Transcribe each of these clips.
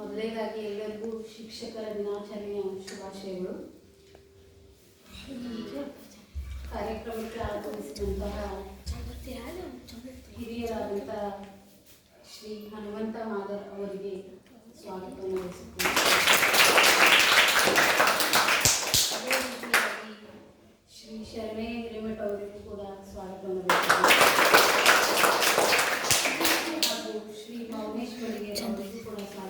ಮೊದಲನೇದಾಗಿ ಎಲ್ಲರಿಗೂ ಶಿಕ್ಷಕರ ದಿನಾಚರಣೆಯ ಶುಭಾಶಯಗಳು. ಕಾರ್ಯಕ್ರಮಕ್ಕೆ ಆಗಮಿಸಿದಂತಹ ಹಿರಿಯರಾದಂತಹ ಶ್ರೀ ಹನುಮಂತ ಮಾದರ್ ಅವರಿಗೆ ಸ್ವಾಗತವನ್ನು ವಹಿಸುತ್ತೇನೆ ಅದೇ ರೀತಿಯಾಗಿ ಶ್ರೀ ಶರಣೆ ಹಿರೇಮಠ ಅವರಿಗೂ ಕೂಡ ಸ್ವಾಗತವನ್ನು ಹಾಗೂ ಶ್ರೀ ಮೌನೇಶ್ವರಿಗೆ ಅವರಿಗೂ ಕೂಡ ಸ್ವಾಗತವನ್ನು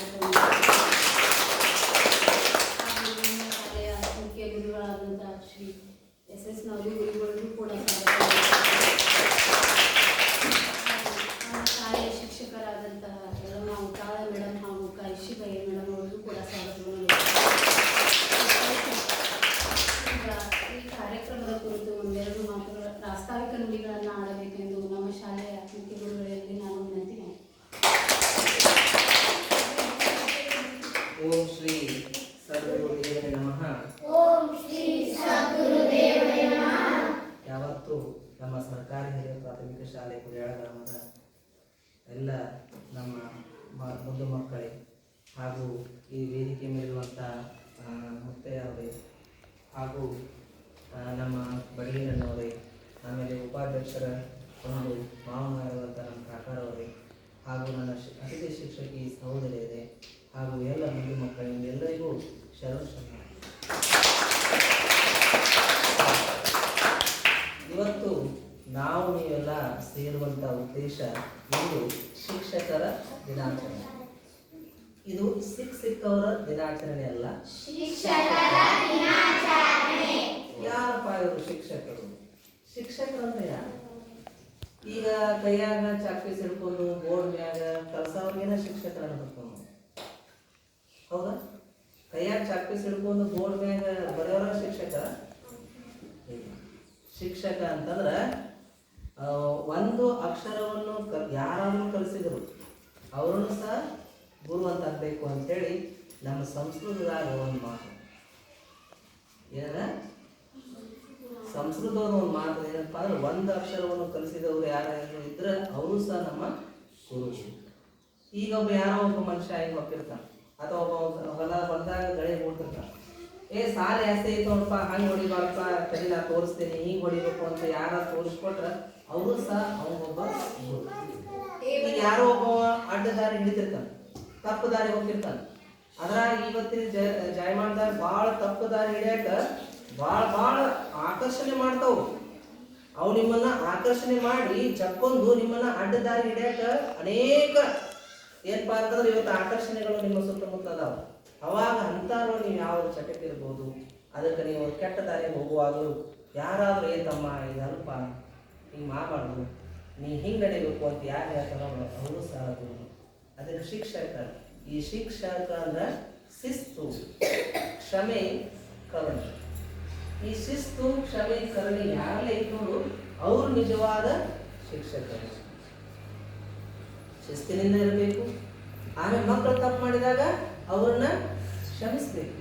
ಎಲ್ಲ ನಮ್ಮ ಮುದ್ದು ಮಕ್ಕಳೇ ಹಾಗೂ ಈ ವೇದಿಕೆ ಮೇಲಿರುವಂಥ ಮುತ್ತಯ್ಯವರೇ ಹಾಗೂ ನಮ್ಮ ಬಡಗಿರಣ್ಣವರೇ ಆಮೇಲೆ ಉಪಾಧ್ಯಕ್ಷರ ಒಂದು ಮಾವನಾಗಿರುವಂಥ ನಮ್ಮ ಕಾಕಾರವರೇ ಹಾಗೂ ನನ್ನ ಅತಿಥಿ ಶಿಕ್ಷಕಿ ಸಹೋದರಿಯರೇ ಹಾಗೂ ಎಲ್ಲ ಮುದ್ದು ಮಕ್ಕಳಿಂದ ಎಲ್ಲರಿಗೂ ಶರಣ ಶರಣ ಇವತ್ತು ನಾವು ನೀವೆಲ್ಲ ಸೇರುವಂಥ ಉದ್ದೇಶ ಇದು ಶಿಕ್ಷಕರ ದಿನಾಚರಣೆ. ಇದು ಸಿಕ್ ಸಿಕ್ಕವರ ದಿನಾಚರಣೆ ಅಲ್ಲ. ಯಾರಪ್ಪ ಇವರು ಶಿಕ್ಷಕರು? ಶಿಕ್ಷಕರು ಅಂದ್ರೆ ಯಾರು? ಈಗ ಕೈಯಾಗ ಚಾಕ್ಪೀಸ್ ಹಿಡ್ಕೊಂಡು ಬೋರ್ಡ್ ಮ್ಯಾಗ ಕಲ್ಸವ್ರಿಗೇನ ಶಿಕ್ಷಕರ ಅಂತ ನಾವು. ಹೌದಾ? ಕೈಯಾಗ ಚಾಕ್ಪೀಸ್ ಹಿಡ್ಕೊಂಡು ಬೋರ್ಡ್ ಮ್ಯಾಗ ಬರೆಯೋರ ಶಿಕ್ಷಕ? ಶಿಕ್ಷಕ ಅಂತಂದ್ರ ಒಂದು ಅಕ್ಷರವನ್ನು ಯಾರಾದರೂ ಕಲಿಸಿದ್ರು ಅವರನ್ನು ಸಹ ಗುರು ಅಂತ ಆಗಬೇಕು ಅಂತೇಳಿ ನಮ್ಮ ಸಂಸ್ಕೃತದಾಗ ಒಂದು ಮಾತು ಏನ ಸಂಸ್ಕೃತದ ಒಂದು ಮಾತು ಏನಪ್ಪ ಅಂದ್ರೆ ಒಂದು ಅಕ್ಷರವನ್ನು ಕಲಿಸಿದವರು ಯಾರು ಇದ್ರೆ ಅವರು ಸಹ ನಮ್ಮ ಗುರು. ಈಗ ಒಬ್ಬ ಯಾರೋ ಒಬ್ಬ ಮನುಷ್ಯ ಹಿಂಗೆ ಹೋಗ್ತಿರ್ತಾನೆ ಅಥವಾ ಒಬ್ಬ ಹೊಲ, ಹೊಲದಾಗ ಗಳೆ ಹೋಗ್ತಿರ್ತಾನೆ ಏ, ಸಾಲ ಜಾಸ್ತಿ ಐತೆ ನೋಡಪ್ಪ ಹಂಗೆ ಹೊಡಿಬಾರಪ್ಪ, ತಲೆ ನಾ ತೋರಿಸ್ತೀನಿ, ಹಿಂಗೆ ಹೊಡಿಬೇಕು ಅಂತ ಯಾರು ತೋರಿಸ್ಕೊಟ್ರೆ ಅವರು ಸಹ ಅವನೊಬ್ಬ ಈಗ ಯಾರೋ ಒಬ್ಬ ಅಡ್ಡ ದಾರಿ ಹಿಡಿತಿರ್ತಾನೆ ತಪ್ಪು ದಾರಿ ಹೋಗ್ತಿರ್ತಾನೆ. ಅದ್ರಾಗ ಇವತ್ತಿನ ಜ ಜಾಯಮಾನದಾಗ ಭಾಳ ತಪ್ಪು ದಾರಿ ಹಿಡಿಯಾಕ ಭಾಳ ಭಾಳ ಆಕರ್ಷಣೆ ಮಾಡ್ತಾವು. ಅವು ನಿಮ್ಮನ್ನ ಆಕರ್ಷಣೆ ಮಾಡಿ ಚಕ್ಕೊಂದು ನಿಮ್ಮನ್ನ ಅಡ್ಡ ದಾರಿ ಹಿಡಿಯಾಕ ಅನೇಕ ಏನಪ್ಪಾ ಅಂತಂದ್ರೆ ಇವತ್ತು ಆಕರ್ಷಣೆಗಳು ನಿಮ್ಮ ಸುತ್ತಮುತ್ತ ಅದಾವ ಅವಾಗ ಅಂತಾರು ನೀವು ಯಾವ ಚಟಕ್ಕೆ ಇರ್ಬೋದು? ಅದಕ್ಕೆ ನೀವು ಕೆಟ್ಟ ದಾರಿ ಹೋಗುವಾಗಲೂ ಯಾರಾದರೂ ಏ ತಮ್ಮ ಹಿಂಗೆ ಮಾಡಬಾರ್ದು. ನೀ ಹಿಂಗೆ ನಡಿಬೇಕು ಅಂತ ಯಾರು ಹೇಳ್ತಾರೋ ಅವರು ಗುರು. ಅದಕ್ಕೆ ಶಿಕ್ಷಕ. ಈ ಶಿಕ್ಷಕ ಅಂದ್ರೆ ಶಿಸ್ತು, ಕ್ಷಮೆ, ಕರುಣೆ. ಈ ಶಿಸ್ತು, ಕ್ಷಮೆ, ಕರುಣೆ ಯಾರಲ್ಲೇ ಇದ್ದವರು ಅವರು ನಿಜವಾದ ಶಿಕ್ಷಕರು. ಶಿಸ್ತಿನಿಂದ ಇರಬೇಕು. ಆಮೇಲೆ ಮಕ್ಕಳು ತಪ್ಪು ಮಾಡಿದಾಗ ಅವ್ರನ್ನ ಕ್ಷಮಿಸ್ಬೇಕು.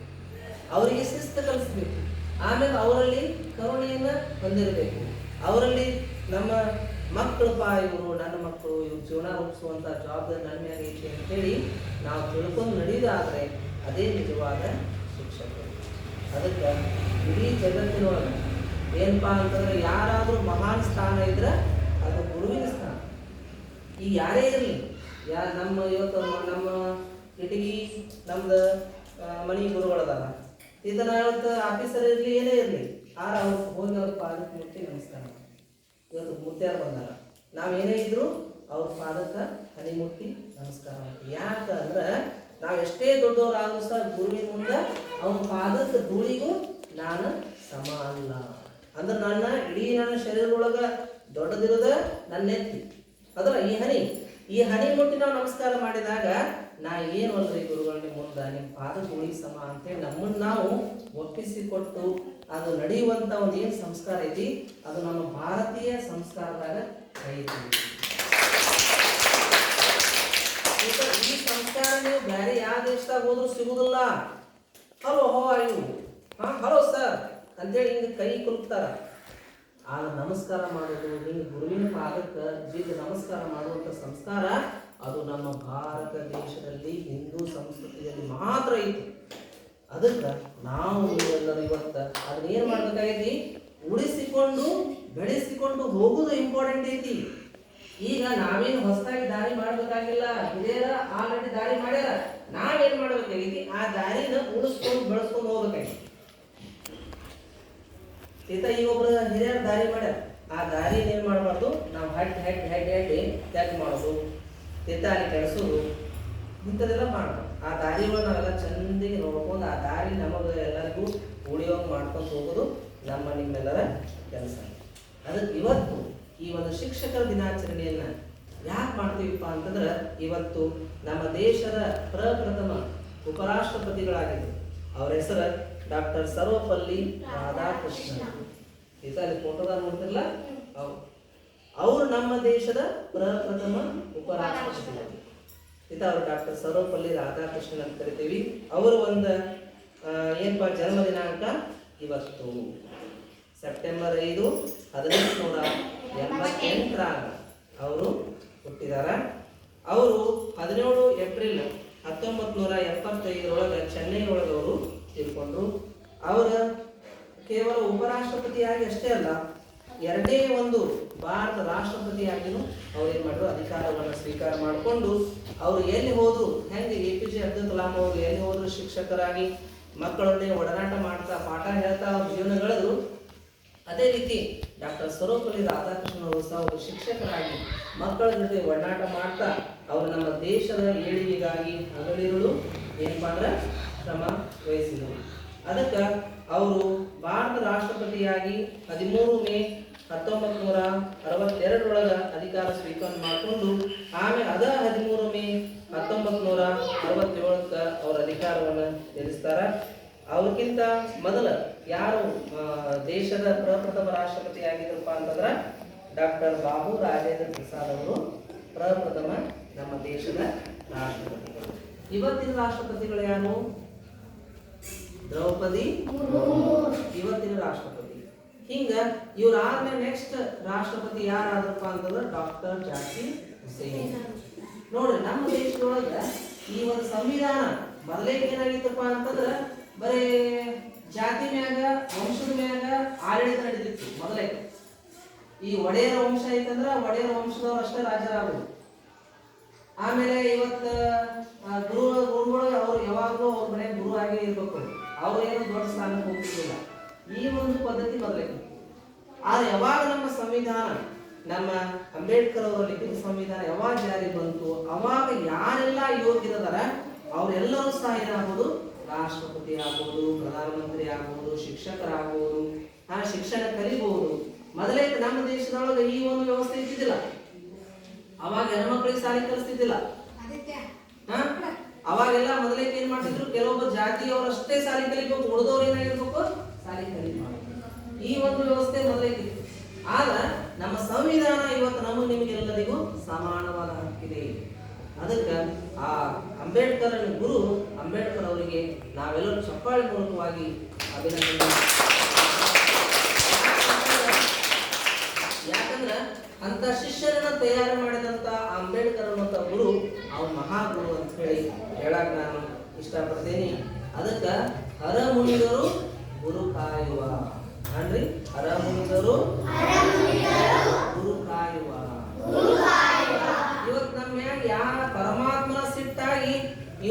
ಅವರಿಗೆ ಶಿಸ್ತು ಕಲಿಸ್ಬೇಕು. ಆಮೇಲೆ ಅವರಲ್ಲಿ ಕರುಣೆಯನ್ನ ಹೊಂದಿರಬೇಕು. ಅವರಲ್ಲಿ ನಮ್ಮ ಮಕ್ಕಳಪ್ಪ ಇವರು ನನ್ನ ಮಕ್ಕಳು ಇವ್ರು ಜೀವನ ರೂಪಿಸುವಂಥ ಜವಾಬ್ದಾರಿ ನನ್ನ ಮೇಲೆ ಐತಿ ಅಂತೇಳಿ ನಾವು ತಿಳ್ಕೊಂಡು ಆದರೆ ಅದೇ ನಿಜವಾದ ಶಿಕ್ಷಕರು. ಅದಕ್ಕೆ ಇಡೀ ಜಗತ್ತಿನೊಳಗೆ ಏನಪ್ಪ ಅಂತಂದ್ರೆ ಯಾರಾದರೂ ಮಹಾನ್ ಸ್ಥಾನ ಇದ್ರೆ ಅದು ಗುರುವಿನ ಸ್ಥಾನ. ಈ ಯಾರೇ ಇರಲಿ, ಯಾ ನಮ್ಮ ಇವತ್ತು ನಮ್ಮ ಇಟಗಿ ನಮ್ದು ಮನಿ ಗುರುಗಳದಾರ. ಇದನ್ನ ಇವತ್ತು ಆಫೀಸರ್ ಇರಲಿ, ಏನೇ ಇರಲಿ ಆರ ಅವ್ರು ಹೋಗಿ ಅವ್ರ ಪಾದಕ್ಕೆ ಮುಟ್ಟಿ ನಮಸ್ಕಾರ. ಇವತ್ತು ಮೂರ್ತಿಯಾರ ಬಂದಾರ. ನಾವೇನೇ ಇದ್ರು ಅವ್ರ ಪಾದಕ್ಕೆ ಹನಿ ಮುಟ್ಟಿ ನಮಸ್ಕಾರ ಮಾಡ್ತೀವಿ. ಯಾಕಂದ್ರೆ ನಾವು ಎಷ್ಟೇ ದೊಡ್ಡವರಾದ್ರೂ ಸಹ ಗುರುವಿನ ಮುಂದೆ ಅವನ ಪಾದದ ಧೂಳಿಗೂ ನಾನು ಸಮ ಅಲ್ಲ. ಅಂದ್ರೆ ನನ್ನ ಇಡೀ ನನ್ನ ಶರೀರದೊಳಗ ದೊಡ್ಡದಿರೋದ ನನ್ನ ನೆತ್ತಿ. ಅದರ ಈ ಹನಿ. ಈ ಹನಿ ಮುಟ್ಟಿ ನಾವು ನಮಸ್ಕಾರ ಮಾಡಿದಾಗ, ನಾ ಏನು ಅಲ್ರಿ ಗುರುಗಳು ನಿಮ್ಮ ಮುಂದೆ? ನಿಮ್ಮ ಪಾದ ಧೂಳಿ ಸಮ ಅಂತೇಳಿ ನಮ್ಮನ್ನು ನಾವು ಒಪ್ಪಿಸಿಕೊಟ್ಟು ಅದು ನಡೆಯುವಂತ ಒಂದು ಏನು ಸಂಸ್ಕಾರ ಐತಿ, ಅದು ನಮ್ಮ ಭಾರತೀಯ ಸಂಸ್ಕಾರದಾಗ ಐತಿ ಈ ಸಂಸ್ಕಾರ ನೀವು ಬೇರೆ ಯಾವ ದೇಶದಾಗ ಹೋದ್ರೂ ಸಿಗುದಿಲ್ಲ. ಹಲೋ, ಹೋ ಅಯ್ಯೋ ಹಾ, ಹಲೋ ಸರ್ ಅಂತೇಳಿ ಹಿಂಗೆ ಕೈ ಕುಲುಕ್ತಾರ. ಆಗ ನಮಸ್ಕಾರ ಮಾಡೋದು, ಹಿಂಗೆ ಗುರುವಿನ ಪಾದಕ್ಕೆ ಜೀಗ ನಮಸ್ಕಾರ ಮಾಡುವಂಥ ಸಂಸ್ಕಾರ ಅದು ನಮ್ಮ ಭಾರತ ದೇಶದಲ್ಲಿ ಹಿಂದೂ ಸಂಸ್ಕೃತಿಯಲ್ಲಿ ಮಾತ್ರ ಇತ್ತು. ಅದಕ್ಕೆ ನಾವು ಎಲ್ಲರೂ ಇವತ್ತು ಅದನ್ನ ಏನು ಮಾಡ್ಬೇಕಾಗೈತಿ? ಉಳಿಸಿಕೊಂಡು, ಬೆಳೆಸಿಕೊಂಡು ಹೋಗುವುದು ಇಂಪಾರ್ಟೆಂಟ್ ಐತಿ. ಈಗ ನಾವೇನು ಹೊಸದಾಗಿ ದಾರಿ ಮಾಡಬೇಕಾಗಿಲ್ಲ. ಹಿರಿಯರ ಆಲ್ರೆಡಿ ದಾರಿ ಮಾಡ್ಯಾರ. ನಾವೇನು ಮಾಡ್ಬೇಕಾಗೈತಿ? ಆ ದಾರಿನ ಉಳಿಸ್ಕೊಂಡು, ಬೆಳೆಸ್ಕೊಂಡು ಹೋಗ್ಬೇಕಾಗೈತಿ. ಈತ ಈ ಒಬ್ರು ಹಿರಿಯರ ದಾರಿ ಮಾಡ್ಯಾರ. ಆ ದಾರಿ ಏನ್ ಮಾಡಬಾರ್ದು? ನಾವು ಹಟ್ಟಿ ಹಟ್ಟಿ ಹಟ್ಟಿ ಹಟ್ಟಿ ತ್ಯಾಗ ಮಾಡೋದು? ತಿತ್ತ ಅಲ್ಲಿ ಕೆಡಿಸೋದು? ಇಂಥದ್ದೆಲ್ಲ ಮಾಡ್ಬಾರ್ದು ಆ ದಾರಿ ಒಳಗೆ ನಾವೆಲ್ಲ ಚಂದಿಗೆ ನೋಡ್ಕೊಂಡು ಆ ದಾರಿ ನಮಗೆ ಎಲ್ಲರಿಗೂ ಉಳಿಯೋಗ ಮಾಡ್ಕೊಂಡು ಹೋಗೋದು ನಮ್ಮ ನಿಮ್ಮೆಲ್ಲರ ಕೆಲಸ. ಅದಕ್ಕೆ ಇವತ್ತು ಈ ಒಂದು ಶಿಕ್ಷಕರ ದಿನಾಚರಣೆಯನ್ನ ಯಾಕೆ ಮಾಡ್ತೀವಿಪ್ಪ ಅಂತಂದ್ರೆ ಇವತ್ತು ನಮ್ಮ ದೇಶದ ಪ್ರಪ್ರಥಮ ಉಪರಾಷ್ಟ್ರಪತಿಗಳಾಗಿದ್ದು ಅವ್ರ ಹೆಸರು ಡಾಕ್ಟರ್ ಸರ್ವಪಲ್ಲಿ ರಾಧಾಕೃಷ್ಣ. ಈತ ಅಲ್ಲಿ ಫೋಟೋದಾಗ ನೋಡ್ತಿರಲ್ಲ ಅವ್ರು ಅವರು ನಮ್ಮ ದೇಶದ ಪ್ರಪ್ರಥಮ ಉಪರಾಷ್ಟ್ರಪತಿ. ಇದು ಅವರು ಡಾಕ್ಟರ್ ಸರ್ವಪಲ್ಲಿ ರಾಧಾಕೃಷ್ಣನ್ ಅಂತ ಕರಿತೀವಿ. ಅವರು ಒಂದು ಏನ್ಪ ಏನಪ್ಪ ಜನ್ಮ ದಿನಾಂಕ? ಇವತ್ತು. ಸೆಪ್ಟೆಂಬರ್ ಐದು ಹದಿನೆಂಟು ನೂರ ಎಂಬತ್ತೆಂಟರಾಗ ಅವರು ಹುಟ್ಟಿದಾರ. ಅವರು ಹದಿನೇಳು ಏಪ್ರಿಲ್ ಹತ್ತೊಂಬತ್ತು ನೂರ ಎಪ್ಪತ್ತೈದರೊಳಗೆ ಚೆನ್ನೈ ಒಳಗೆ ಅವರು ತೀರ್ಕೊಂಡ್ರು ಅವರ ಕೇವಲ ಉಪರಾಷ್ಟ್ರಪತಿಯಾಗಿ ಅಷ್ಟೇ ಅಲ್ಲ, ಎರಡೇ ಒಂದು ಭಾರತ ರಾಷ್ಟ್ರಪತಿಯಾಗಿಯೂ ಅವ್ರು ಏನು ಮಾಡಿದ್ರು ಅಧಿಕಾರವನ್ನು ಸ್ವೀಕಾರ ಮಾಡಿಕೊಂಡು ಅವರು ಎಲ್ಲಿ ಹೋದ್ರು, ಹೆಂಗೆ A P J Abdul Kalam ಅವರು ಎಲ್ಲಿ ಹೋದ್ರು ಶಿಕ್ಷಕರಾಗಿ ಮಕ್ಕಳೊಡನೆ ಒಡನಾಟ ಮಾಡ್ತಾ ಪಾಠ ಹೇಳ್ತಾ ಅವ್ರ ಜೀವನ ಕಳೆದ್ರು ಅದೇ ರೀತಿ ಡಾಕ್ಟರ್ ಸ್ವರೂಪಲ್ಲಿ ರಾಧಾಕೃಷ್ಣ ಅವರು ಸಹ ಒಬ್ಬ ಶಿಕ್ಷಕರಾಗಿ ಮಕ್ಕಳ ಜೊತೆ ಒಡನಾಟ ಮಾಡ್ತಾ ಅವರು ನಮ್ಮ ದೇಶದ ಏಳಿಗೆಗಾಗಿ ಹಗಲಿರುಳು ಏನಪ್ಪಾ ಅಂದ್ರೆ ಶ್ರಮ ವಹಿಸಿದರು. ಅದಕ್ಕೆ ಅವರು ಭಾರತ ರಾಷ್ಟ್ರಪತಿಯಾಗಿ ಹದಿಮೂರು ಮೇ ಹತ್ತೊಂಬತ್ತು ನೂರ ಅರವತ್ತೆರಡರೊಳಗೆ ಅಧಿಕಾರ ಸ್ವೀಕಾರ ಮಾಡಿಕೊಂಡು ಆಮೇಲೆ ಅದ ಹದಿಮೂರು ಮೇ ಹತ್ತೊಂಬತ್ತು ನೂರ ಅರವತ್ತೇಳಕ್ಕೆ ಅವರ ಅಧಿಕಾರವನ್ನು ತಿಳಿಸ್ತಾರ ಅವ್ರಿಗಿಂತ ಮೊದಲ ಯಾರು ದೇಶದ ಪ್ರಪ್ರಥಮ ರಾಷ್ಟ್ರಪತಿ ಆಗಿದ್ರಪ್ಪ ಅಂತಂದ್ರೆ ಡಾಕ್ಟರ್ ಬಾಬು ರಾಜೇಂದ್ರ ಪ್ರಸಾದ್ ಅವರು. ಪ್ರಪ್ರಥಮ ನಮ್ಮ ದೇಶದ ರಾಷ್ಟ್ರಪತಿಗಳು. ಇವತ್ತಿನ ರಾಷ್ಟ್ರಪತಿಗಳು ಯಾರು? ದ್ರೌಪದಿ, ಇವತ್ತಿನ ರಾಷ್ಟ್ರಪತಿ. ಹಿಂಗ ಇವ್ರ ಆದ್ಮೇಲೆ ನೆಕ್ಸ್ಟ್ ರಾಷ್ಟ್ರಪತಿ ಯಾರಾದ್ರಪ್ಪ ಅಂತಂದ್ರೆ ಡಾಕ್ಟರ್ ಜಾಕಿ ಹುಸೇನ್. ನೋಡ್ರಿ ನಮ್ಮ ದೇಶದೊಳಗ ಈ ಒಂದು ಸಂವಿಧಾನ ಬರ್ಲೇಕ್ ಏನಾಗಿತ್ತಪ್ಪ ಅಂತಂದ್ರೆ ಬರೇ ಜಾತಿ ಮ್ಯಾಗ, ವಂಶದ ಮ್ಯಾಗ ಆಡಳಿತ ನಡೀತಿತ್ತು ಮೊದಲೇ. ಈ ಒಡೆಯರ ವಂಶ ಐತಂದ್ರ ಒಡೆಯರ ವಂಶದವ್ರು ಅಷ್ಟೇ ರಾಜರಾಗೋದು ಆಮೇಲೆ ಇವತ್ತು ಗುರು, ಗುರುಗಳು ಅವ್ರು ಯಾವಾಗಲೂ ಅವ್ರ ಮನೆ ಗುರು ಆಗಿ ಇರ್ಬೇಕು. ಅವ್ರು ಏನು ದೊಡ್ಡ ಸ್ಥಾನಕ್ಕೆ ಹೋಗ್ತಿರ್ಲಿಲ್ಲ. ಈ ಒಂದು ಪದ್ಧತಿ ಬದಲಾಗಿ ಆದ್ರೆ ಯಾವಾಗ ನಮ್ಮ ಸಂವಿಧಾನ ನಮ್ಮ ಅಂಬೇಡ್ಕರ್ ಅವರ ಲಿಖಿತ ಸಂವಿಧಾನ ಯಾವಾಗ ಜಾರಿ ಬಂತು ಅವಾಗ ಯಾರೆಲ್ಲ ಯೋಗ್ಯರದಾರ ಅವರೆಲ್ಲರೂ ಸಹ ಏನಾಗ್ಬೋದು? ರಾಷ್ಟ್ರಪತಿ ಆಗ್ಬೋದು ಪ್ರಧಾನಮಂತ್ರಿ ಆಗ್ಬೋದು ಶಿಕ್ಷಕರಾಗ್ಬೋದು. ಆ ಶಿಕ್ಷಣ ಕಲಿಬಹುದು ಮೊದಲೇ ನಮ್ಮ ದೇಶದೊಳಗೆ ಈ ಒಂದು ವ್ಯವಸ್ಥೆ ಇದ್ದಿದ್ದಿಲ್ಲ. ಅವಾಗ ಹೆಣ್ಮಕ್ಳಿಗೆ ಸಾಲಿ ಕಲಿಸ್ತಿದ್ದಿಲ್ಲ. ಹಾ? ಅವಾಗೆಲ್ಲ ಮೊದಲೇ ಏನ್ ಮಾಡ್ತಿದ್ರು? ಕೆಲವೊಬ್ಬ ಜಾತಿಯವರಷ್ಟೇ ಸಾಲಿ ಕಲಿಬೇಕು, ಉಳಿದವ್ರು ಏನಾಗಿರ್ಬೇಕು? ಸಾಲಿ ಕಲಿಬೇಕು. ಈ ಒಂದು ವ್ಯವಸ್ಥೆ ಮೊದಲೇ ಇತ್ತು ಆದ್ರೆ ನಮ್ಮ ಸಂವಿಧಾನ ಇವತ್ತು ನಮಗೆ ನಿಮಗೆಲ್ಲರಿಗೂ ಸಮಾನವಾದ ಹಕ್ಕಿದೆ. ಅದಕ್ಕೆ ಆ ಅಂಬೇಡ್ಕರ್ ಗುರು ಅಂಬೇಡ್ಕರ್ ಅವರಿಗೆ ನಾವೆಲ್ಲರೂ ಚಪ್ಪಾಳೆ ಮೂಲಕವಾಗಿ ಅಭಿನಂದನೆ ಯಾಕಂದ್ರ ಅಂತ ಶಿಷ್ಯರನ್ನ ತಯಾರು ಮಾಡಿದಂತ ಅಂಬೇಡ್ಕರ್ ಅನ್ನುವಂತ ಗುರು ಅವ್ನ ಮಹಾಗುರು ಅಂತ ಹೇಳಿ ಹೇಳಕ್ ನಾನು ಇಷ್ಟಪಡ್ತೀನಿ. ಅದಕ್ಕ ಹರ ಮುನಿದರು ಗುರು ಕಾಯುವ. ಅನ್ರಿ? ಹರ ಮುನಿದರು ಗುರು ಕಾಯುವ ಇವತ್ ನಮ್ಮ ಮ್ಯಾಗ ಯಾ ಪರಮಾತ್ಮನ ಸಿಟ್ಟಾಗಿ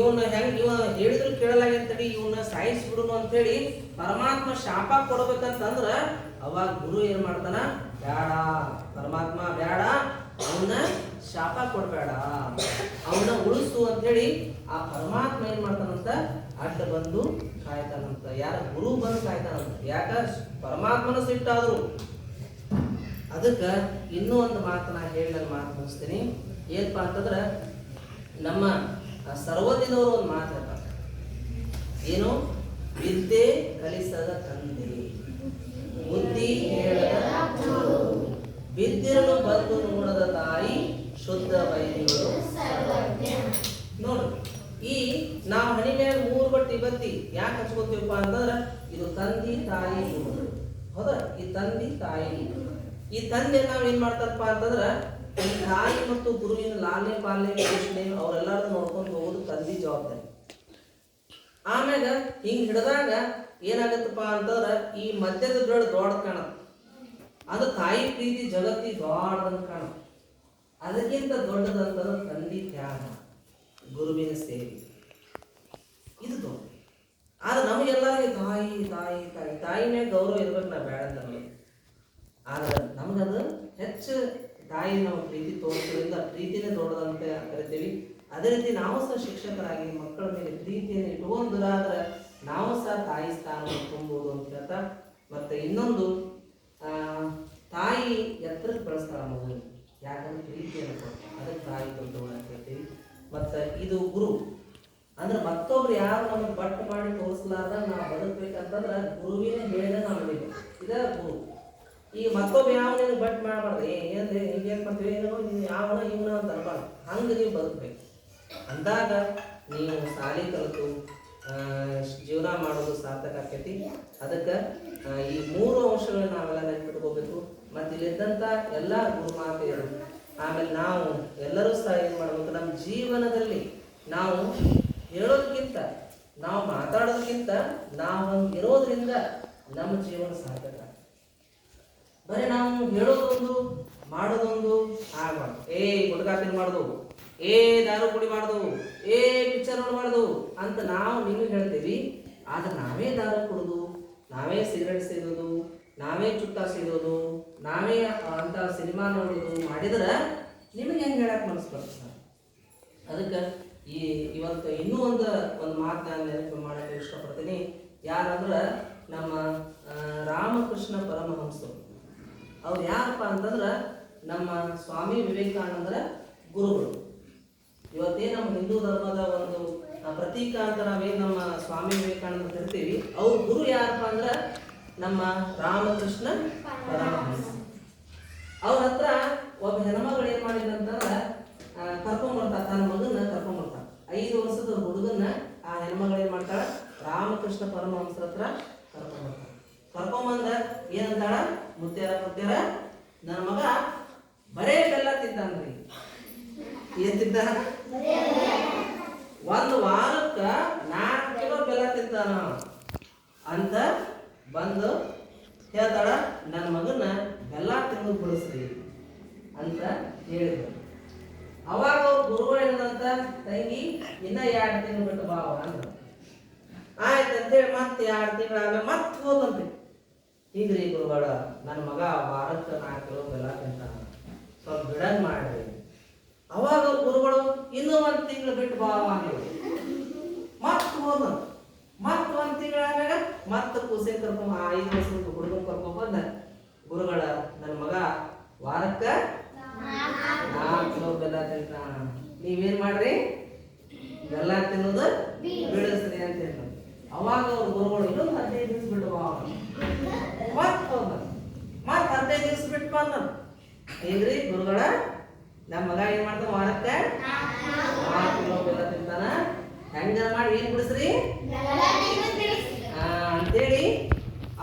ಇವನ್ನ ಹೆಂಗ್ ಇವ ಹೇಳಿದ್ರು ಕೇಳಲಾಗಿರ್ತಡಿ ಇವನ್ನ ಸಾಯಿಸ್ಬಿಡುನು ಅಂತ ಹೇಳಿ ಪರಮಾತ್ಮ ಶಾಪ ಕೊಡ್ಬೇಕಂತಂದ್ರ ಅವಾಗ ಗುರು ಏನ್ ಮಾಡ್ತಾನ ಬೇಡ ಪರಮಾತ್ಮ ಬೇಡ ಅವನ್ನ ಶಾಪ ಕೊಡ್ಬೇಡ, ಅವನ್ನ ಉಳಿಸು ಅಂತ ಹೇಳಿ ಆ ಪರಮಾತ್ಮ ಏನ್ ಮಾಡ್ತಾನಂತ ಅಡ್ಡ ಬಂದು ಕಾಯ್ತಾನಂತ, ಯಾರ ಗುರು ಬಂದು ಕಾಯ್ತಾನಂತ, ಯಾಕ ಪರಮಾತ್ಮನ ಸಿಟ್ಟಾದ್ರು. ಅದಕ್ಕೆ ಇನ್ನೂ ಒಂದು ಮಾತನ್ನ ಹೇಳಿ ನಾನು ಮಾತು ಮುಗಿಸ್ತೀನಿ. ಏನಪ್ಪಾ ಅಂತಂದ್ರೆ, ನಮ್ಮ ಸರ್ವಜ್ಞನವರು ಒಂದು ಮಾತು ಹೇಳ್ತಾರೆ ಏನು? ವಿದ್ಯೆ ಕಲಿಸದ ತಂದೆ. ಬುದ್ಧಿ. ಬಿದ್ದಿರಲು ಬಂದು ನೋಡದ ತಾಯಿ ಶುದ್ಧ ವೈದ್ಯಗಳು ನೋಡ್ರಿ ಈ ನಾವು ಹಣಿ ಮೇಲೆ ಮೂರು ಬಟ್ಟಿ ಬತ್ತಿ ಯಾಕೆ ಹಚ್ಕೋತೀವಪ್ಪ ಅಂತಂದ್ರೆ, ಇದು ತಂದಿ ತಾಯಿ ಹೌದಾ? ಈ ತಂದಿ ತಾಯಿ ಈ ತಂದೆ ನಾವ್ ಏನ್ ಮಾಡ್ತಾರಪ್ಪ ಅಂತಂದ್ರ ತಾಯಿ ಮತ್ತು ಗುರುವಿನ ಲಾಲನೆ ಪಾಲನೆ ಪೋಷಣೆ ಅವರೆಲ್ಲರೂ ನೋಡ್ಕೊಂಡು ಹೋಗೋದು ತಂದೆ ಜವಾಬ್ದಾರಿ. ಆಮ್ಯಾಗ ಹಿಂಗ್ ಹಿಡ್ದಾಗ ಏನಾಗತ್ತಪ್ಪ ಅಂತಂದ್ರೆ ಈ ಮಧ್ಯದ ದೊಡ್ಡ ದೊಡ್ಡ ಕಾಣ. ಅದು ತಾಯಿ ಪ್ರೀತಿ ಜಗತ್ತಿ ದೊಡ್ಡದಂತ ಕಾಣ. ಅದಕ್ಕಿಂತ ದೊಡ್ಡದಂತಂದ್ರೆ ತಂದೆ ತ್ಯಾಗ, ಗುರುವಿನ ಸೇವೆ. ಇದು ದೊಡ್ಡ. ಆದ್ರೆ ನಮಗೆಲ್ಲರಿಗೆ ತಾಯಿ ತಾಯಿ ತಾಯಿ ತಾಯಿ ಮ್ಯಾಗ ಗೌರವ ಇರ್ಬೇಕು ನಾ ಬೇಡ ಆದ್ರೆ ನಮಗದು ಹೆಚ್ಚು ತಾಯಿ ನಾವು ಪ್ರೀತಿ ತೋರಿಸೋದ್ರಿಂದ ಪ್ರೀತಿನೇ ದೊಡ್ಡದಂತೆ ಕರಿತೀವಿ ಅದೇ ರೀತಿ ನಾವು ಸಹ ಶಿಕ್ಷಕರಾಗಿ ಮಕ್ಕಳ ಮೇಲೆ ಪ್ರೀತಿಯನ್ನು ಇಟ್ಕೊಂಡಿರಾದ್ರೆ ನಾವು ಸಹ ತಾಯಿ ಸ್ಥಾನವನ್ನು ತುಂಬುವುದು ಅಂತ ಹೇಳ್ತಾ ಮತ್ತೆ ಇನ್ನೊಂದು ತಾಯಿ ಎತ್ತರಕ್ಕೆ ಬೆಳೆಸ್ತಾಳ ಮಗು ಯಾಕಂದ್ರೆ ಪ್ರೀತಿಯನ್ನು ಕೊಡ್ತಾರೆ ಅದಕ್ಕೆ ತಾಯಿ ದೊಡ್ಡವಳು ಅಂತ ಹೇಳ್ತೀವಿ. ಮತ್ತೆ ಇದು ಗುರು. ಅಂದ್ರೆ ಮತ್ತೊಬ್ರು ಯಾರು ನಮಗೆ ಬಟ್ ಮಾಡಿ ತೋರಿಸ್ಲಾರ್ದ ನಾವು ಬದುಕಬೇಕಂತಂದ್ರೆ ಗುರುವಿನ ಹೇಳಿದ ನಾವು ಇದ ಗುರು. ಈಗ ಮತ್ತೊಬ್ಬ ಯಾವ ನೀನು ಬಟ್ ಮಾಡಬಾರ್ದು. ಏ, ಏನ್ರಿ ಏನು ಮಾಡ್ತೀವಿ ಏನೋ ನೀನು ಯಾವನ ಇವನ ಅಂತ ಅನ್ಬಾರ್ದು. ಹಂಗೆ ನೀವು ಬದುಕ್ಬೇಕು. ಅಂದಾಗ ನೀವು ಸಾಲಿ ಕಲಿತು ಜೀವನ ಮಾಡೋದು ಸಾರ್ಥಕ ಆಕೈತಿ. ಅದಕ್ಕೆ ಈ ಮೂರು ಅಂಶಗಳನ್ನ ನಾವೆಲ್ಲ ನೆನ್ಪಿಟ್ಕೋಬೇಕು. ಮತ್ತು ಇಲ್ಲಿದ್ದಂಥ ಎಲ್ಲ ಗುರುಮಾತೆಯರು, ಆಮೇಲೆ ನಾವು ಎಲ್ಲರೂ ಸಹ ಏನು ಮಾಡ್ಬೇಕು? ನಮ್ಮ ಜೀವನದಲ್ಲಿ ನಾವು ಹೇಳೋದಕ್ಕಿಂತ ನಾವು ಮಾತಾಡೋದಕ್ಕಿಂತ ನಾವು ಇರೋದ್ರಿಂದ ನಮ್ಮ ಜೀವನ ಸಾರ್ಥಕ ಬರೀ ನಾವು ಹೇಳೋದೊಂದು, ಮಾಡೋದೊಂದು ಆಗ್ಬಾರ್ದು. ಏ ಗುಟ್ಕಾ ಮಾಡ್ದು. ಏ, ದಾರು ಕುಡಿಬಾರ್ದು ಏ ಪಿಕ್ಚರ್ ನೋಡಬಾರ್ದು ಅಂತ ನಾವು ನಿಮಗೆ ಹೇಳ್ತೀವಿ. ಆದ್ರೆ ನಾವೇ ದಾರು ಕುಡಿದು, ನಾವೇ ಸಿಗರೆಟ್ ಸೇದೋದು, ನಾವೇ ಚುಟ್ಟ ಸೇದೋದು, ನಾವೇ ಅಂತ ಸಿನಿಮಾ ನೋಡೋದು ಮಾಡಿದ್ರೆ ನಿಮಗೆ ಹೆಂಗೆ ಹೇಳಕ್ಕೆ ಮನಸ್ಸು ಬರ್ತದೆ ಅದಕ್ಕೆ ಈ, ಇವತ್ತು ಇನ್ನೂ ಒಂದು ಒಂದು ಮಾತು ನಾನು ನೆನಪು ಮಾಡಕ್ಕೆ ಇಷ್ಟಪಡ್ತೀನಿ. ಯಾರಂದ್ರೆ ನಮ್ಮ ರಾಮಕೃಷ್ಣ ಪರಮಹಂಸರು. ಅವ್ರು ಯಾರಪ್ಪ ಅಂತಂದ್ರೆ ನಮ್ಮ ಸ್ವಾಮಿ ವಿವೇಕಾನಂದರ ಗುರುಗಳು. ಇವತ್ತೇ ನಮ್ಮ ಹಿಂದೂ ಧರ್ಮದ ಒಂದು ಪ್ರತೀಕ ಅಂತ ನಾವೇನು ನಮ್ಮ ಸ್ವಾಮಿ ವಿವೇಕಾನಂದ ಕರಿತೀವಿ, ಅವ್ರ ಗುರು ಯಾರಪ್ಪ ಅಂದ್ರೆ ನಮ್ಮ ರಾಮಕೃಷ್ಣ ಪರಮಹಂಸ ಅವ್ರ ಹತ್ರ ಒಬ್ಬ ಹೆಣ್ಮಗಳು ಏನ್ ಅಂತಂದ್ರೆ ಕರ್ಕೊಂಡ್ಬರ್ತಾಳ ತನ್ನ ಮಗನ ಕರ್ಕೊಂಡ್ಬರ್ತಾಳ ಐದು ವರ್ಷದ ಹುಡುಗನ್ನ ಆ ಹೆಣ್ಮಗಳು ಏನ್ ಮಾಡ್ತಾಳ, ರಾಮಕೃಷ್ಣ ಪರಮಹಂಸರ ಹತ್ರ ಕರ್ಕೊಂಡ್ಬರ್ತಾಳ ಕರ್ಕೊಂಬಂದ ಏನಂತಾಳ? ಮುತ್ಯಾರ ಮುತ್ಯಾರ ನನ್ನ ಮಗ ಬರೇ ಬೆಲ್ಲ ತಿಂತಾನ್ರಿ. ಏನ್ ತಿಂತಾನ ಒಂದು ವಾರಕ್ಕ ನಾಲ್ಕು ಕಿಲೋ ಬೆಲ್ಲ ತಿಂತಾನ. ಅಂತ ಬಂದು ಹೇಳ್ತಾಳ, ನನ್ನ ಮಗನ ಬೆಲ್ಲ ತಿಂದು ಬಿಡಿಸ್ರಿ. ಅಂತ ಹೇಳಿದ್ರು ಅವಾಗ ಗುರುಗಳು ಏನಂತ ತಂಗಿ, ಇನ್ನ ಎರಡು ತಿಂಗಳು ಬಿಟ್ಟು ಬಾವ ಅಂದ್ರು. ಆಯ್ತು ಅಂತೇಳಿ ಮತ್ತೆ ಎರಡು ತಿಂಗಳಾದ್ರೆ ಮತ್ತೆ ಹೋದಂತೆ ಹಿಂಗ್ರಿ ಗುರುಗಳ ನನ್ನ ಮಗ ಭಾರತ ನಾಲ್ಕು ಕಿಲೋ ಬೆಲ್ಲ ತಿಂತಾನ ಸ್ವಲ್ಪ ಬಿಡನ್ ಮಾಡ್ರಿ. ಅವಾಗ ಗುರುಗಳು ಇನ್ನೂ ಒಂದು ತಿಂಗಳು ಬಿಟ್ಟು ಬಾ ಅಂದ್ರು ಮತ್ತೆ ಹೋದ ಮತ್ತೆ ಒಂದು ತಿಂಗಳಾದಾಗ ಮತ್ತೆ ಕೂಸೆ ಕರ್ಕೊಂಡು ಆ ಐದು ವರ್ಷದ ಹುಡುಗನ್ ಕರ್ಕೊಂಡ್ ಬಂದ. ಗುರುಗಳ ನನ್ನ ಮಗ ವಾರಕ್ಕ ನಾಲ್ಕು ಕಿಲೋ ಬೆಲ್ಲ ತಿಂತಾನ ನೀವೇನ್ ಮಾಡ್ರಿ? ಬೆಲ್ಲ ತಿನ್ನೋದು ಬಿಡಿಸ್ರಿ ಅಂತ ಹೇಳಿದ್ರು. ಅವಾಗ ಅವ್ರು ಗುರುಗಳು, ಇನ್ನೊಂದು ಹದಿನೈದು ದಿವಸ ಬಿಟ್ಟು ಬಾ ಮತ್ತೆ ಹೋದ ಮತ್ತೆ ಹದಿನೈದು ದಿವಸ ಬಿಟ್ಟು ಬಂದ ಹೇಗ್ರಿ ಗುರುಗಳ ನಮ್ಮ ಮಗ ಏನ್ ಮಾಡ್ತಾನ ವಾರಕ್ಕೆ ನಾಲ್ಕು ಕಿಲೋ ತಿಂತಾನ. ಹೆಂಗ ಮಾಡಿ ಏನ್ ಬಿಡಿಸ್ರಿ ಅಂತೇಳಿ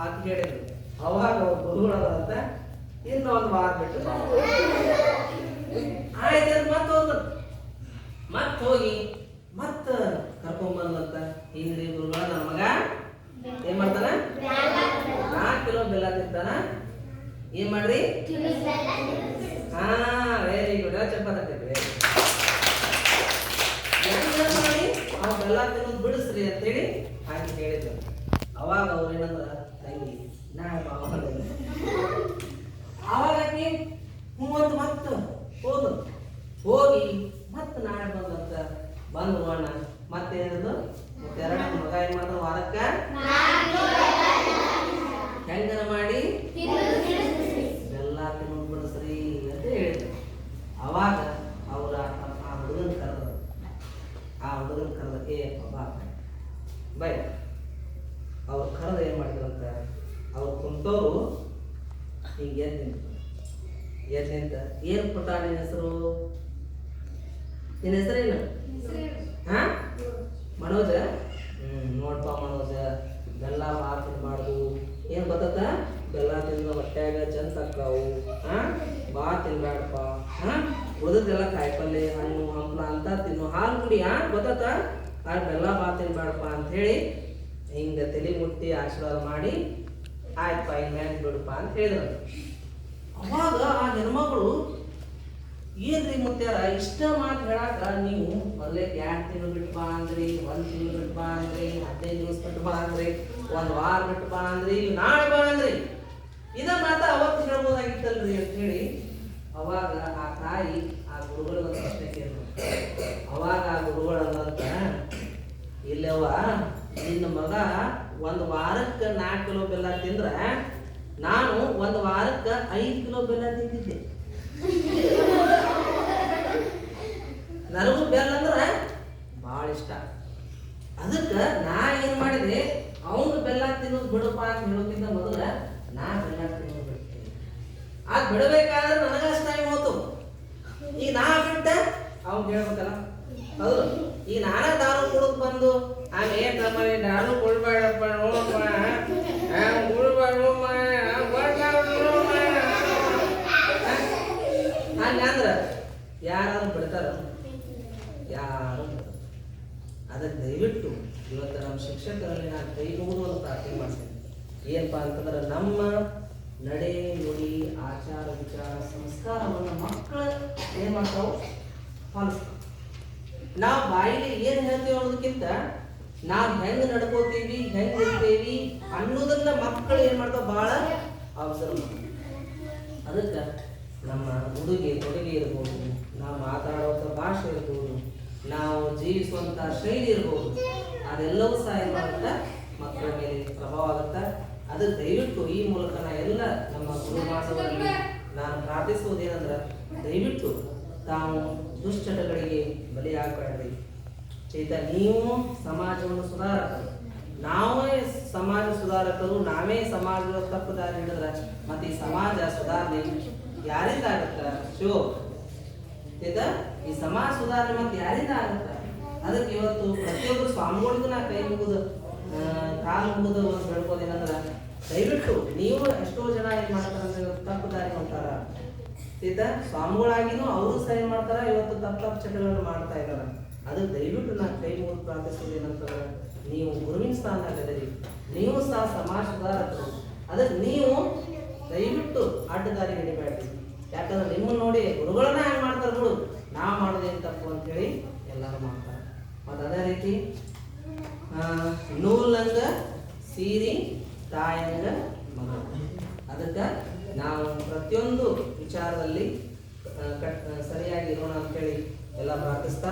ಆತ ಕೇಳಿದ್ರು. ಅವಾಗ ಅವ್ರ ಗುರುಗಳಂತ ಅಂತ ಒಂದು ವಾರ ಬಿಟ್ಟು. ಆಯ್ತು ಮತ್ತೆ ಹೋದ್ರು ಮತ್ತೆ ಹೋಗಿ ಮತ್ತ ಕರ್ಕೊಂಬಂದಂತ ಹಿಂಗ್ರಿ ಗುರುಗಳ ನನ್ನ ಮಗ? ಏನ್ ಮಾಡ್ತಾನ? ನಾಲ್ಕು ಕಿಲೋ ಬೆಲ್ಲ ತಿಂತಾನ? ಏನ್ ಮಾಡ್ರಿ? ಹಾ ವೆರಿ ಗುಡ್ ಚಪ್ಪಾ ಹೆಂಗ ಮಾಡಿ? ಅವ್ ಬೆಲ್ಲ ತಿನ್ನೋದು ಬಿಡಿಸ್ರಿ ಅಂತೇಳಿ ಹಾಗೆ ಹೇಳಿದ್ರು ಅವಾಗ ಅವ್ರು ಏನಂದ್ರ ತಂಗಿ ನಾ. ಅವಾಗ ಆಕಿ ಮೂವತ್ತು ಮತ್ತು ಹೋದ್ರು ಹೋಗಿ ಮತ್ತೆ ನಾಳೆ ಬಂದಂತ ಬಂದು ಅಣ್ಣ ಮತ್ತೆ ಏನದು? ಮತ್ತೆ ಎರಡು ಮಗ ಏನ್ ಮಾಡ್ದ ವಾರಕ್ಕ? ಹೆಂಗನ ಮಾಡಿ? ಎಲ್ಲಾ ತಿನ್ನೋದು ಸರಿ ಅಂತ ಹೇಳಿದ್ರು. ಅವಾಗ ಅವ್ರ ಆ ಹುಡುಗನ ಕರೆದ್ರು ಆ ಹುಡುಗನ ಕರೆದ ಏ ಬಾ ಬೈ. ಅವ್ರು ಕರೆದ ಏನು ಮಾಡಿದ್ರಂತ ಅವ್ರು ಕುಂತವ್ರು ಈಗ ಎದ್ದು ನಿಂತು ಎದ್ದು ನಿಂತ, ಏನು ಪುಟ್ಟ ನಿನ್ನ ಹೆಸರು? ನಿನ್ನ ಹೆಸರೇನು? ಮನೋಜ ಹ್ಮ್ ನೋಡ್ಪ ಮನೋಜ ಬೆಲ್ಲ ಭಾಳ ತಿನ್ಬಾರ್ದು. ಏನು ಗೊತ್ತ ಬೆಲ್ಲ ತಿಂದ ಹೊಟ್ಟೆಗ ಚಂದ ಆಕ್ಕಾವು ಹಾ ಬಾ ತಿನ್ಬೇಡಪ್ಪ ಹಾ? ಉಳಿದೆಲ್ಲ ಕಾಯಿಪಲ್ಲೆ ಹಣ್ಣು ಹಂಪಲ ಅಂತ ತಿನ್ನು. ಹಾಲು ಕುಡಿ ಹಾ ಗೊತ್ತಾತ ಆ ಬೆಲ್ಲ ಬಾ ತಿನ್ಬೇಡಪ್ಪ ಅಂತ ಹೇಳಿ ಹಿಂಗ ತಲೆ ಮುಟ್ಟಿ ಆಶೀರ್ವಾದ ಮಾಡಿ ಆಯ್ತಪ್ಪ ಮ್ಯಾಗ ಬಿಡಪ್ಪ ಅಂತ ಹೇಳಿದ್ರು. ಅವಾಗ ಆ ಹೆಣ್ಮಗಳು ಏನ್ರಿ ಮುತ್ಯಾರ? ಇಷ್ಟ ಮಾತು ಹೇಳಾಕ ನೀವು ಮೊದಲೇ ಎರಡು ತಿಂಗಳು ಬಿಟ್ಟು ಬಾ ಅಂದ್ರಿ, ಒಂದ್ ತಿಂಗಳು ಬಿಟ್ಟು ಬಾ ಅಂದ್ರಿ, ಹದಿನೈದು ದಿವಸ ಬಿಟ್ಟು ಬಾ ಅಂದ್ರಿ, ಒಂದ್ ವಾರ ಬಿಟ್ಟು ಬಾ ಅಂದ್ರಿ ನಾಳೆ ಬಾ ಅಂದ್ರಿ. ಇದ ಮಾತ ಅವತ್ತು ಹೇಳ್ಬೋದಾಗಿತ್ತಲ್ರಿ ಅಂತ ಹೇಳಿ ಅವಾಗ ಆ ತಾಯಿ ಆ ಗುರುಗಳ ಒಂದು ಪ್ರಶ್ನೆ ಕೇಳಿದ್ರು ಅವಾಗ ಆ ಗುರುಗಳು ಅನ್ನಂತ ಇಲ್ಲವ್ವ ನಿನ್ನ ಮಗ ಒಂದು ವಾರಕ್ಕೆ ನಾಲ್ಕು ಕಿಲೋ ಬೆಲ್ಲ ತಿಂದ್ರ ನಾನು ಒಂದು ವಾರಕ್ಕೆ ಐದು ಕಿಲೋ ಬೆಲ್ಲ ತಿಂದಿದ್ದೆ ನನಗೂ ಬೆಲ್ಲ ಅಂದ್ರ ಭಾಳ ಇಷ್ಟ ಅದಕ್ಕೆ ನಾ ಏನು ಮಾಡಿದೆ ಅವನು ಬೆಲ್ಲ ತಿನ್ನೋದು ಬಿಡಪ್ಪ ಅಂತ ಹೇಳೋಕ್ಕಿಂತ ಮೊದಲ ನಾ ಬೆಲ್ಲ ತಿನ್ನೋದು ಬಿಡ್ತೀನಿ ಅದು ಬಿಡಬೇಕಾದ್ರೆ ನನಗಷ್ಟು ಟೈಮ್ ಹೋತು ಈಗ ನಾ ಬಿಟ್ಟ? ಅವ್ನು ಹೇಳ್ಬೇಕಲ್ಲ. ಹೌದು. ಈಗ ನಾನ ದಾರು ಕೊಡಕ್ ಬಂದು ಆಮೇಲೆ ತಮ್ಮನೆ ದಾರು ಕೊಡ್ಬೇಡಪ್ಪ ನೋಡಪ್ಪ. ಹಂಗಂದ್ರ ಯಾರು ಬಿಡ್ತಾರ? ಯಾರು ಅದಕ್ಕೆ ದಯವಿಟ್ಟು ಇವತ್ತು ನಮ್ಮ ಶಿಕ್ಷಕರಲ್ಲಿ ನಾನು ಕೈ ಮುಗಿದು ಒಂದು ಪ್ರಾರ್ಥನೆ ಮಾಡ್ತೇನೆ. ಏನಪ್ಪಾ ಅಂತಂದ್ರೆ ನಮ್ಮ ನಡೆ, ನುಡಿ, ಆಚಾರ, ವಿಚಾರ, ಸಂಸ್ಕಾರವನ್ನು ಮಕ್ಕಳು ಏನ್ ಮಾಡ್ತಾವ? ನಾವು ಬಾಯಿಗೆ ಏನ್ ಹೇಳ್ತೇವೆ ಅನ್ನೋದಕ್ಕಿಂತ ನಾವು ಹೆಂಗ್ ನಡ್ಕೋತೀವಿ, ಹೆಂಗ್ ಇರ್ತೀವಿ ಅನ್ನೋದನ್ನ ಮಕ್ಕಳು ಏನ್ ಮಾಡ್ತಾವ? ಬಹಳ ಅಬ್ಸರ್ವ್ ಮಾಡ್ತಾರೆ ಅದಕ್ಕೆ ನಮ್ಮ ಉಡುಗೆ ತೊಡುಗೆ ಇರ್ಬೋದು, ನಾವು ಮಾತಾಡುವಂಥ ಭಾಷೆ ಇರ್ಬೋದು, ನಾವು ಜೀವಿಸುವಂಥ ಶೈಲಿ ಇರ್ಬೋದು, ಅದೆಲ್ಲವೂ ಸಹ ಏನು ಮಾಡುತ್ತೆ? ಮಕ್ಕಳ ಮೇಲೆ ಪ್ರಭಾವ ಆಗುತ್ತೆ. ಅದಕ್ಕೆ ದಯವಿಟ್ಟು ಈ ಮೂಲಕ ನಾ ಎಲ್ಲ ನಮ್ಮ ಗುರು ಮಾಸವರಲ್ಲಿ ನಾನು ಪ್ರಾರ್ಥಿಸುವುದೇನೆಂದ್ರೆ ದಯವಿಟ್ಟು ತಾವು ದುಶ್ಚಟಗಳಿಗೆ ಬಲಿಯಾಗಬೇಡ್ರಿ. ಚೈತ ನೀವು ಸಮಾಜವನ್ನು ಸುಧಾರಕರು. ನಾವೇ ಸಮಾಜ ಸುಧಾರಕರು ನಾವೇ ಸಮಾಜದ ತಪ್ಪು ದಾರಿ ಹಿಡಿದ್ರೆ ಮತ್ತೆ ಈ ಸಮಾಜ ಸುಧಾರಣೆ ಯಾರಿಂದ ಆಗುತ್ತ? ಶಿವ ಆಯ್ತಾ ಈ ಸಮಾಜ ಸುಧಾರಣೆ ಮತ್ತೆ ಯಾರಿಂದ ಆಗುತ್ತ? ಅದಕ್ಕೆ ಇವತ್ತು ಪ್ರತಿಯೊಬ್ಬರು ಸ್ವಾಮಿಗಳಿಗೂ ನಾ ಕೈ ಮುಗಿದು ಆ, ಕಾಲು ಮುಗಿದು ಒಂದು ಬೆಳ್ಕೋದೇನಂದ್ರ ದಯವಿಟ್ಟು ನೀವು ಎಷ್ಟೋ ಜನ ಏನ್ ಮಾಡ್ತಾರೆ ತಪ್ಪು ದಾರಿ ಹೊಂಟಾರ ಆಯ್ತಾ ಸ್ವಾಮಿಗಳಾಗಿನೂ ಅವರು ಏನ್ ಮಾಡ್ತಾರ, ಇವತ್ತು ತಪ್ಪು ತಪ್ಪು ಚಟಗಳನ್ನು ಮಾಡ್ತಾ ಇದ್ದಾರೆ ಅದಕ್ಕೆ ದಯವಿಟ್ಟು ನಾ ಕೈ ಮುಗಿದು ಪ್ರಾರ್ಥಿಸೋದು ಏನಂತಂದ್ರೆ, ನೀವು ಗುರುವಿನ ಸ್ಥಾನದಾಗದಿರಿ ನೀವು ಸಹ ಸಮಾಜದಾರ ಅದಕ್ಕೆ ನೀವು ದಯವಿಟ್ಟು ಅಡ್ಡದಾರಿ ಹಿಡಿಬೇಡ್ರಿ ಯಾಕಂದ್ರೆ ನಿಮ್ಮನ್ನು ನೋಡಿ ಗುರುಗಳನ್ನ ಏನ್ ಮಾಡ್ತಾರೆ ನೋಡು. ನಾ ಮಾಡೋದೇನು ತಪ್ಪು ಅಂತೇಳಿ ಎಲ್ಲರೂ ಮಾಡ್ತಾರೆ. ಮತ್ತು ಅದೇ ರೀತಿ ನೂಲಂಗ ಸೀರಿ ತಾಯಂಗ ಮಗ ಅದಕ್ಕೆ ನಾವು ಪ್ರತಿಯೊಂದು ವಿಚಾರದಲ್ಲಿ ಸರಿಯಾಗಿ ಇರೋಣ ಅಂತೇಳಿ ಎಲ್ಲ ಪ್ರಾರ್ಥಿಸ್ತಾ,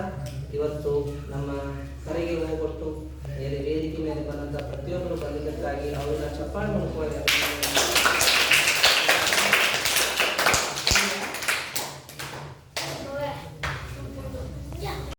ಇವತ್ತು ನಮ್ಮ ಕರೆಗೆ ಹೋಗೊಟ್ಟು ವೇದಿಕೆ ಮೇಲೆ ಬಂದಂಥ ಪ್ರತಿಯೊಬ್ಬರು ಬಂದಿದ್ದಕ್ಕಾಗಿ ಅವರನ್ನ ಚಪ್ಪಾಳೆ ಮುಖವಾಗಿ